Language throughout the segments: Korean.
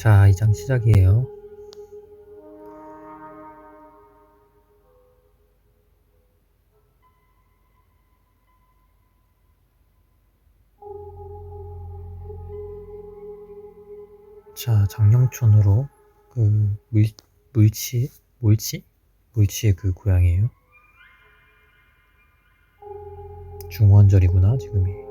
자, 2장 시작이에요. 자, 장영촌으로 그 물, 물치, 물치? 물치의 그 고향이에요. 중원절이구나, 지금이.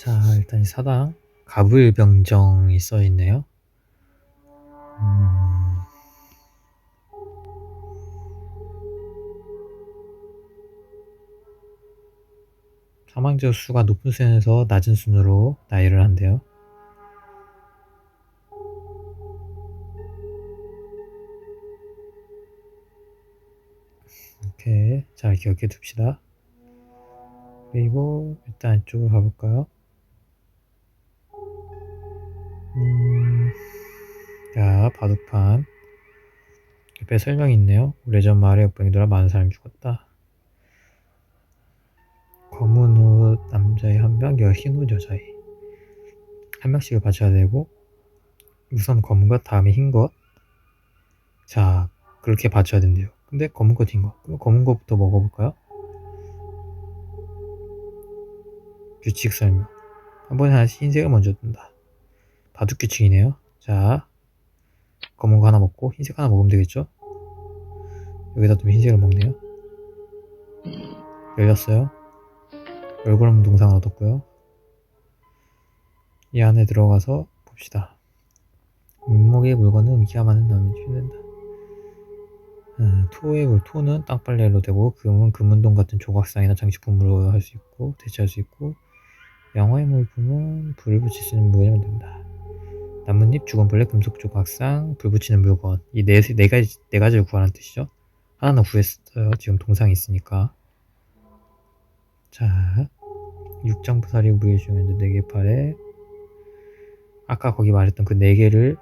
자, 일단 이 사당 가불병정이 써 있네요. 음, 사망자 수가 높은 순에서 낮은 순으로 나이를 한대요. 이렇게 잘 기억해 둡시다. 그리고 일단 이쪽으로 가볼까요? 자, 바둑판. 옆에 설명이 있네요. 오래전 마을에 역병이 돌아 많은 사람이 죽었다. 검은 옷 남자의 한 명, 흰옷 여자의 한 명씩을 받쳐야 되고 우선 검은 것, 다음에 흰 것. 자, 그렇게 받쳐야 된대요. 근데 검은 것, 흰 것. 그럼 검은 것부터 먹어볼까요? 규칙 설명. 한 번에 하나씩 흰색을 먼저 둔다. 바둑 규칙이네요. 자, 검은 거 하나 먹고 흰색 하나 먹으면 되겠죠? 여기다 두면 흰색을 먹네요. 열렸어요. 얼굴 없는 동상을 얻었고요. 이 안에 들어가서 봅시다. 민목의 물건은 음기가 많은 남이 취된다. 음, 토의 물, 토는 땅빨래로 되고 금은 금은동 같은 조각상이나 장식품으로 할 수 있고 대체할 수 있고 양화의 물품은 불을 수 있는 물건이 된다. 나뭇잎, 죽은 벌레, 금속 조각상, 불 붙이는 물건 이 네 네 가지 네 가지를 구하라는 뜻이죠. 하나는 구했어요. 지금 동상이 있으니까. 자, 육장부사리 우리의 중에 네개 팔에 아까 거기 말했던 그 네 개를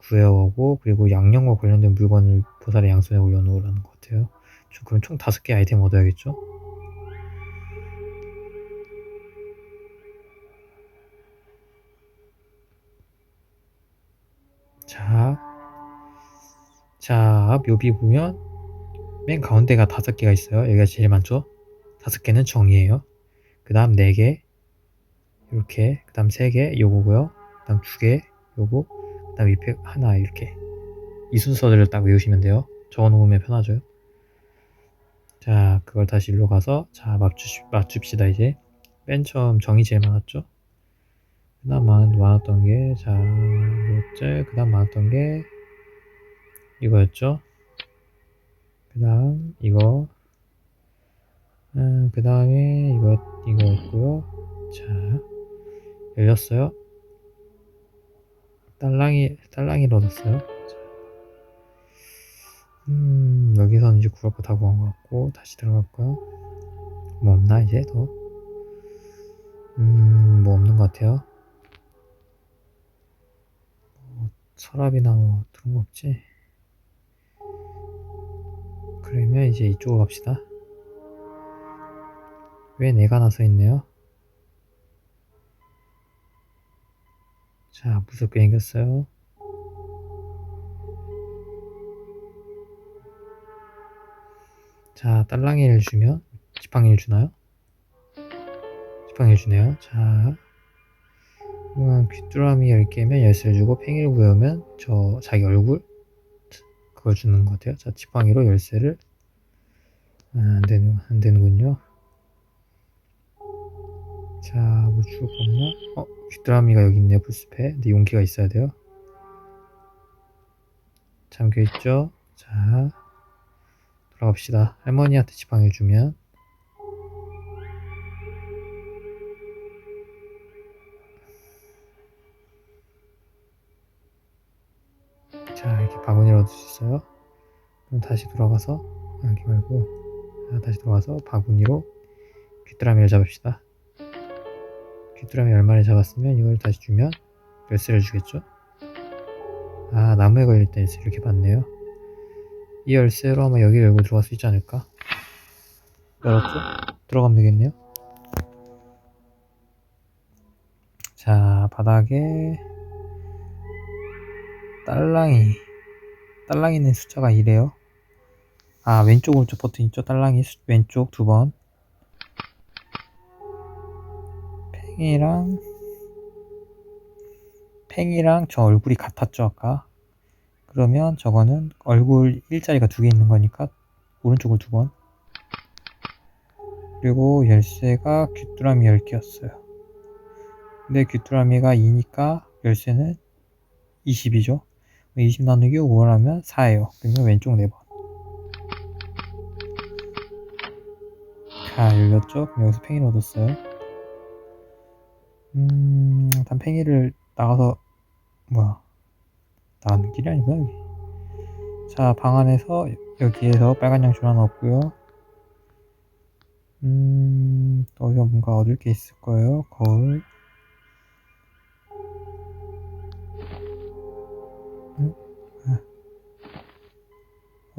구해오고 그리고 양념과 관련된 물건을 보살의 양손에 올려놓으라는 것 같아요. 그럼 총 다섯 개 아이템 얻어야겠죠? 자, 자 묘비 보면 맨 가운데가 다섯 개가 있어요. 여기가 제일 많죠? 다섯 개는 정이에요. 그 다음 네 개, 이렇게, 그 다음 세 개, 요거고요. 그 다음 두 개, 요거, 그 다음 옆에 하나, 이렇게. 이 순서들을 딱 외우시면 돼요. 적어 놓으면 편하죠. 자, 그걸 다시 일로 가서, 자, 맞추, 맞춥시다, 이제. 맨 처음 정이 제일 많았죠? 그 다음 많았던 게, 자, 뭐였죠? 그 다음 많았던 게, 이거였죠? 그 다음, 이거. 음, 그 다음에, 이거, 이거였고요. 자, 열렸어요. 딸랑이, 딸랑이를 얻었어요. 자. 음, 여기서는 이제 구할 거다 구한 것 같고, 다시 들어갈까요? 뭐 없나, 이제 더? 음, 뭐 없는 것 같아요. 뭐, 서랍이나 뭐, 그런 거 없지? 그러면 이제 이쪽으로 갑시다. 왜 내가 나서 있네요? 자, 무섭게 생겼어요. 자, 딸랑이를 주면 지팡이를 주나요? 지팡이를 주네요. 자, 음, 귀뚜라미 10개면 열쇠를 주고 팽이를 구해오면 저 자기 얼굴 그걸 주는 것 같아요. 자, 지팡이로 열쇠를 아, 안 되는 안 되는군요. 자, 뭐 주고 없나? 어, 귀뚜라미가 여기 있네요. 불숲에. 근데 용기가 있어야 돼요. 잠겨 있죠. 자, 돌아갑시다. 할머니한테 지팡이 주면 바구니를 얻을 수 있어요. 그럼 다시 돌아가서 여기 말고 아, 다시 돌아가서 바구니로 귀뚜라미를 잡읍시다. 귀뚜라미 얼마를 잡았으면 이걸 다시 주면 열쇠를 주겠죠? 아 나무에 걸려있던 열쇠 이렇게 받네요. 이 열쇠로 아마 여기 열고 들어갈 수 있지 않을까? 열었죠? 들어가면 되겠네요. 자 바닥에 딸랑이 딸랑이는 숫자가 2래요. 아 왼쪽 오른쪽 버튼 있죠? 딸랑이 수- 왼쪽 두 번. 팽이랑 팽이랑 저 얼굴이 같았죠 아까. 그러면 저거는 얼굴 일자리가 두 개 있는 거니까 오른쪽을 두 번. 그리고 열쇠가 귀뚜라미 10개였어요. 근데 귀뚜라미가 2니까 열쇠는 20이죠. 20 나누기 5를 하면 4예요. 그러면 왼쪽 4번. 자, 열렸죠? 여기서 팽이를 얻었어요. 음, 일단 팽이를 나가서, 뭐야. 나가는 길이 아니구나, 여기. 자, 방 안에서 여기에서 빨간 양줄 하나 얻고요. 음, 또 어디서 뭔가 얻을 게 있을 거예요. 거울.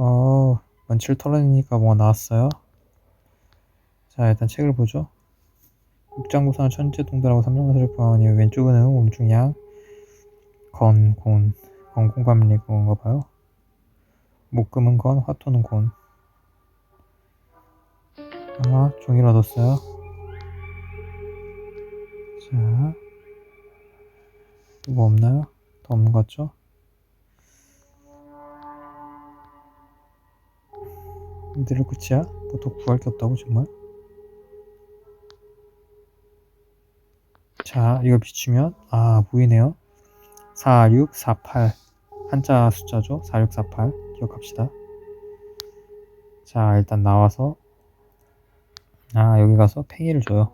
어, 먼지를 털어내니까 뭐가 나왔어요. 자, 일단 책을 보죠. 육장구사는 천재 동달하고 삼정사를 포함하니 왼쪽은 옴중양, 건, 곤, 건공감리 그건가 봐요. 목금은 건, 화토는 곤. 아, 종이를 얻었어요. 자, 또뭐 없나요? 더 없는 것 같죠? 이대로 끝이야? 뭐 더 구할 게 없다고 정말? 자, 이걸 비추면 아 보이네요. 4, 6, 4, 8 한자 숫자죠. 4, 6, 4, 8 기억합시다. 자, 일단 나와서 아 여기 가서 팽이를 줘요.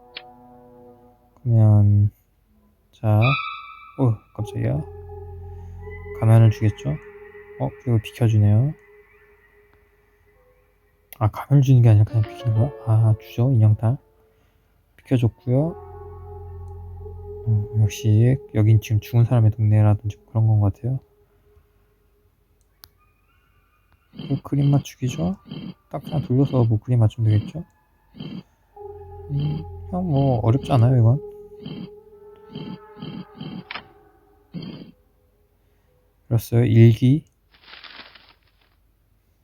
그러면 자, 오 깜짝이야. 가면을 주겠죠. 어 이거 비켜주네요. 아 가면을 주는 게 아니라 그냥 비키는 거야? 아 주죠 인형탈. 비켜줬고요. 어, 역시 여긴 지금 죽은 사람의 동네라든지 그런 건것 같아요. 그 그림 맞추기죠? 딱 그냥 돌려서 뭐 그림 맞추면 되겠죠? 음, 그냥 뭐 어렵지 않아요 이건. 그랬어요 일기.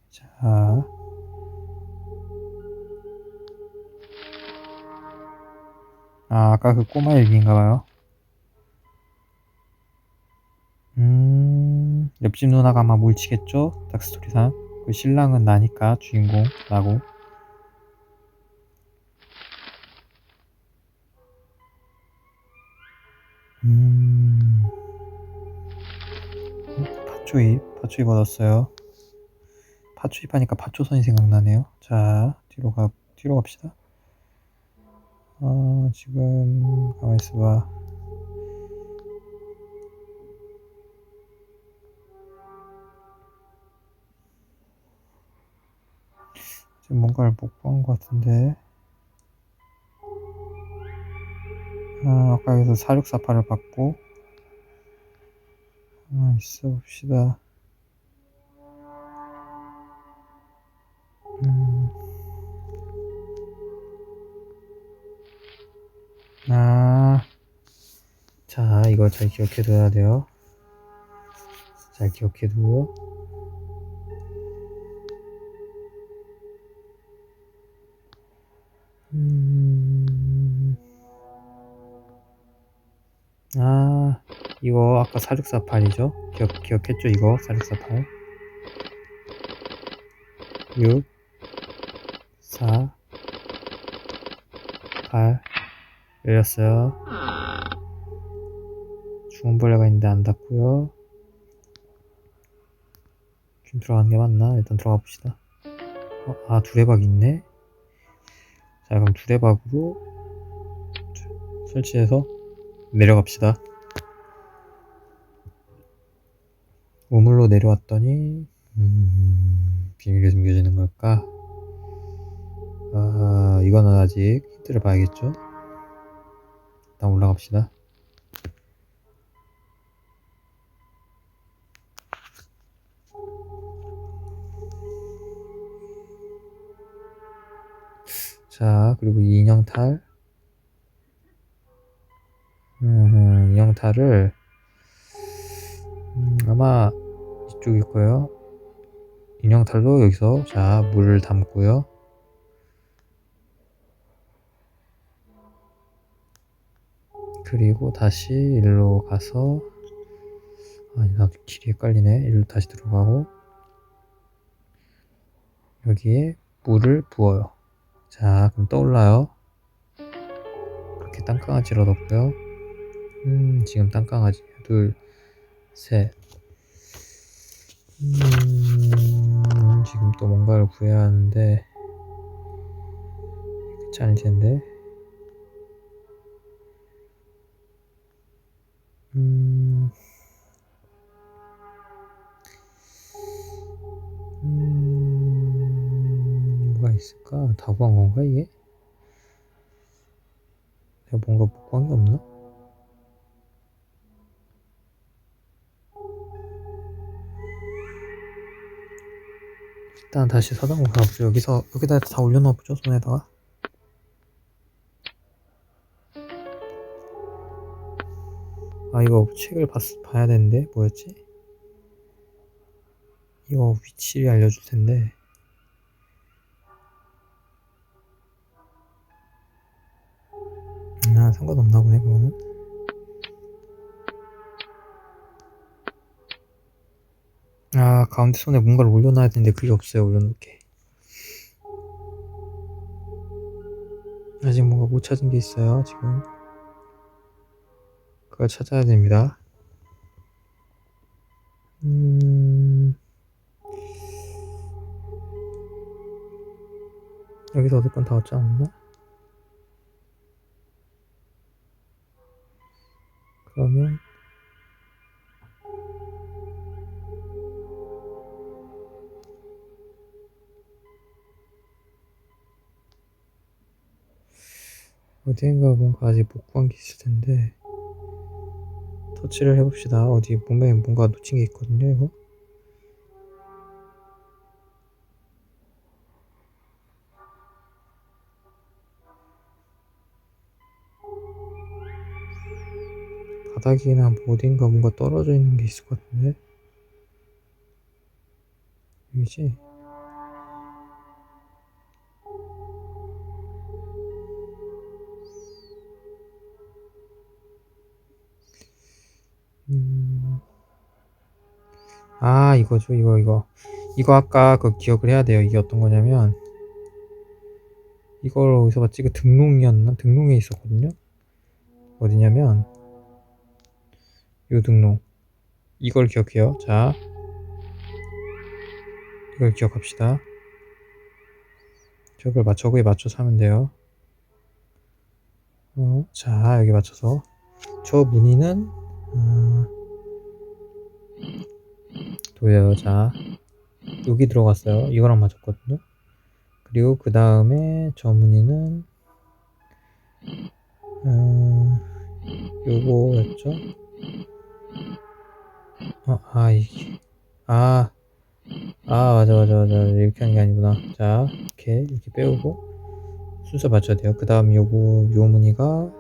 자. 아, 아까 그 꼬마 일기인가 봐요. 음, 옆집 누나가 아마 뭘 치겠죠? 닥스토리상. 그 신랑은 나니까 주인공 나고. 음, 파초입, 파초입 얻었어요. 파초입 하니까 파초선이 생각나네요. 자, 뒤로 가, 뒤로 갑시다. 어, 지금, 가만 있어봐. 지금 뭔가를 못 구한 것 같은데. 아, 아까 여기서 4648을 받고. 가만 있어 봅시다. 이거 잘 기억해 둬야 돼요. 잘 기억해 두고요. 음. 아, 이거 아까 4648이죠? 기억, 기억했죠? 이거 4648. 6, 4, 8. 열렸어요. 죽은 벌레가 있는데 안 닿고요. 지금 들어가는 게 맞나? 일단 들어가 봅시다. 어, 아, 두레박 있네? 자, 그럼 두레박으로 설치해서 내려갑시다. 우물로 내려왔더니 음, 비밀이 숨겨지는 걸까? 아, 이거는 아직 힌트를 봐야겠죠? 일단 올라갑시다. 자, 그리고 이 인형탈. 음, 인형탈을 음, 아마 이쪽일 거예요. 인형탈도 여기서 자 물을 담고요. 그리고 다시 일로 가서 아니 나도 길이 헷갈리네. 일로 다시 들어가고 여기에 물을 부어요. 자 그럼 떠올라요. 그렇게 땅강아지로 넣고요. 음 지금 땅강아지 둘 셋. 음, 지금 또 뭔가를 구해야 하는데 괜찮을 텐데. 음, 음, 다 구한 건가 이게? 내가 뭔가 못 구한 게 없나? 일단 다시 사당으로 가보죠. 여기서 여기다 다 올려놓어보죠 손에다가. 아 이거 책을 봤, 봐야 되는데 뭐였지? 이거 위치를 알려줄 텐데. 상관없나 보네 그거는. 아 가운데 손에 뭔가를 올려놔야 되는데 그게 없어요 올려놓게. 아직 뭔가 못 찾은 게 있어요 지금. 그걸 찾아야 됩니다. 음... 여기서 얻을 건 다 얻지 않았나? 어디인가 뭔가 아직 못 구한 게 있을 텐데 터치를 해봅시다. 어디 분명히 뭔가 놓친 게 있거든요, 이거. 바닥이나 뭐 어딘가 뭔가 떨어져 있는 게 있을 것 같은데. 여기지? 음... 아 이거죠. 이거 이거. 이거 아까 그 기억을 해야 돼요. 이게 어떤 거냐면 이걸 어디서 봤지? 그 등롱이었나? 등롱에 있었거든요. 어디냐면 요 등롱 이걸 기억해요. 자. 이걸 기억합시다. 저걸 맞춰 거에 맞춰서 하면 돼요. 어, 자 여기 맞춰서. 저 무늬는 어, 도요. 자 여기 들어갔어요. 이거랑 맞았거든요. 그리고 그 다음에 저 무늬는 어, 요거였죠? 어, 아 이게 아 아 맞아 맞아 맞아. 이렇게 하는 게 아니구나. 자 이렇게 이렇게 빼오고 순서 맞춰야 돼요. 그 다음 요거 요 무늬가 요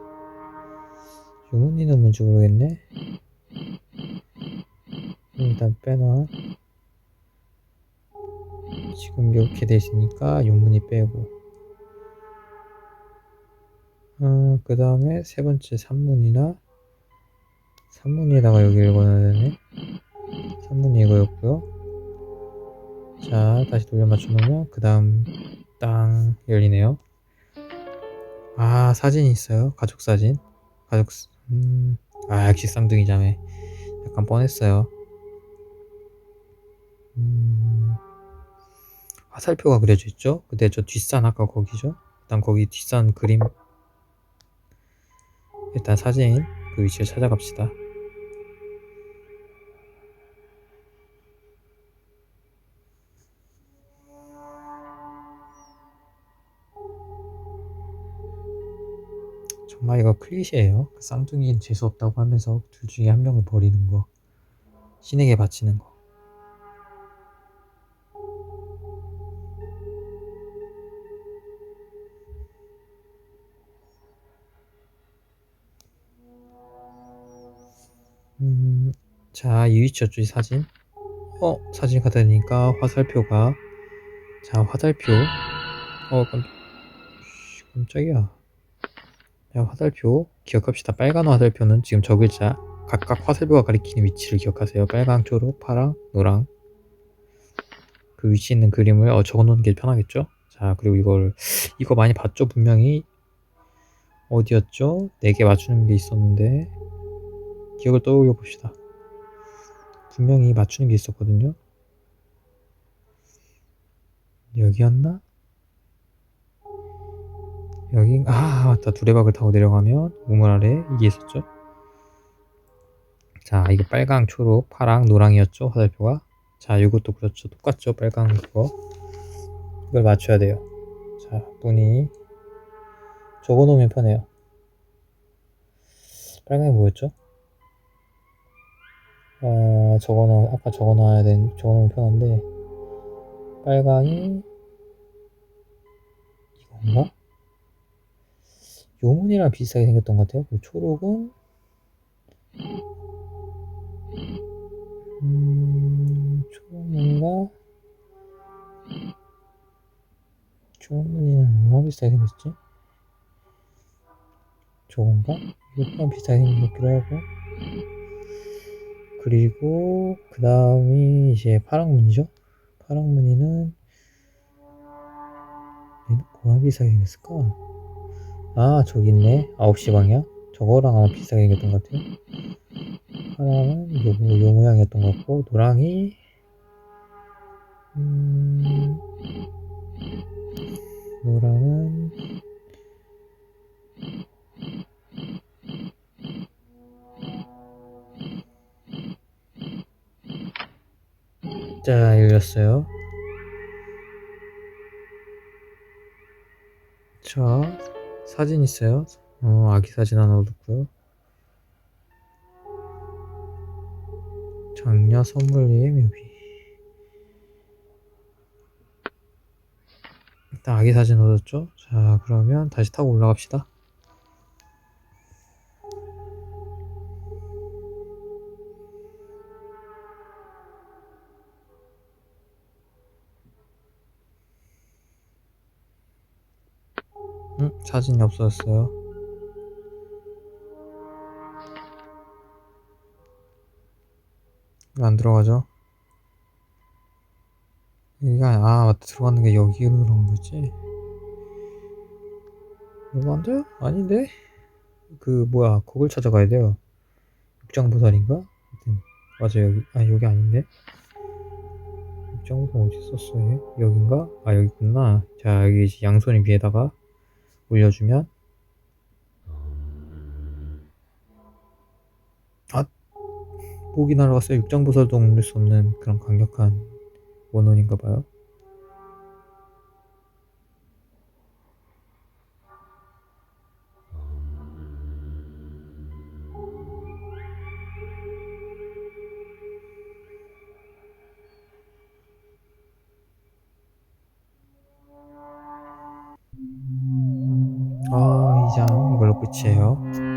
무늬는 뭔지 모르겠네 일단 빼놔. 지금 이렇게 요 무늬 빼고. 어, 그 다음에 세 번째 3문이나 3문에다가 여기를 걸어야 되네. 3문이 이거였고요. 자 다시 돌려 놓으면 그 다음 땅 열리네요. 아 사진이 있어요. 가족 사진. 가족 음, 아 역시 쌍둥이 자매. 약간 뻔했어요 음, 화살표가 그려져 있죠. 근데 저 뒷산 아까 거기죠. 일단 거기 뒷산 그림 일단 사진 그 위치를 찾아갑시다. 정말 이거 클리셰예요. 그 쌍둥이는 재수 없다고 하면서 둘 중에 한 명을 버리는 거, 신에게 바치는 거. 자, 이 위치였죠, 이 사진. 어, 사진 갖다 대니까 화살표가. 자, 화살표. 어, 깜짝이야. 자, 화살표. 기억합시다. 빨간 화살표는 지금 저 글자. 각각 화살표가 가리키는 위치를 기억하세요. 빨강, 초록, 파랑, 노랑. 그 위치 있는 그림을 어, 적어 놓는 게 편하겠죠? 자, 그리고 이걸, 이거 많이 봤죠? 분명히. 어디였죠? 네 개 맞추는 게 있었는데. 기억을 떠올려 봅시다. 분명히 맞추는 게 있었거든요. 여기였나? 여기, 아, 맞다. 두레박을 타고 내려가면 우물 아래 이게 있었죠. 자, 이거 빨강, 초록, 파랑, 노랑이었죠. 화살표가. 자, 이것도 그렇죠. 똑같죠. 빨강 그거. 이걸 맞춰야 돼요. 자, 분이 적어 놓으면 편해요. 빨강이 뭐였죠? 아, 놓 아까 적어 놔야 된, 적어 놓으면 편한데. 빨강이 이건가? 요문이랑 비슷하게 생겼던 것 같아요. 그리고 초록은 음, 초록문과 초록무늬는 뭐랑 비슷하게 생겼지? 저건가? 이거랑 비슷하게 생긴 것 같기도 하고 그리고 그 다음이 이제 파랑무늬죠? 파랑무늬는 비슷하게 생겼을까? 아 저기 있네 9시 방향 저거랑 아마 비슷하게 생겼던 것 같아요 파랑은 요, 요 모양이었던 것 같고 노랑이 음, 노랑은 자 열렸어요. 자 사진 있어요? 어, 아기 사진 하나 얻었고요. 장녀 선물리의 묘비 일단 아기 사진 얻었죠? 자 그러면 다시 타고 올라갑시다 응? 사진이 없어졌어요 이거 안 들어가죠? 여기가 아 맞다 들어가는 게 여기로 들어간 거지 너무 안 돼요? 아닌데? 그 뭐야 그걸 찾아가야 돼요 육장보살인가? 맞아 여기 아 여기 아닌데 육장보살 어디 있었어 얘? 여긴가? 아 여기 있구나 자 여기 양손을 위에다가 올려주면? 아 목이 날아갔어요 육장보살도 옮길 수 없는 그런 강력한 원혼인가 봐요 끝이에요.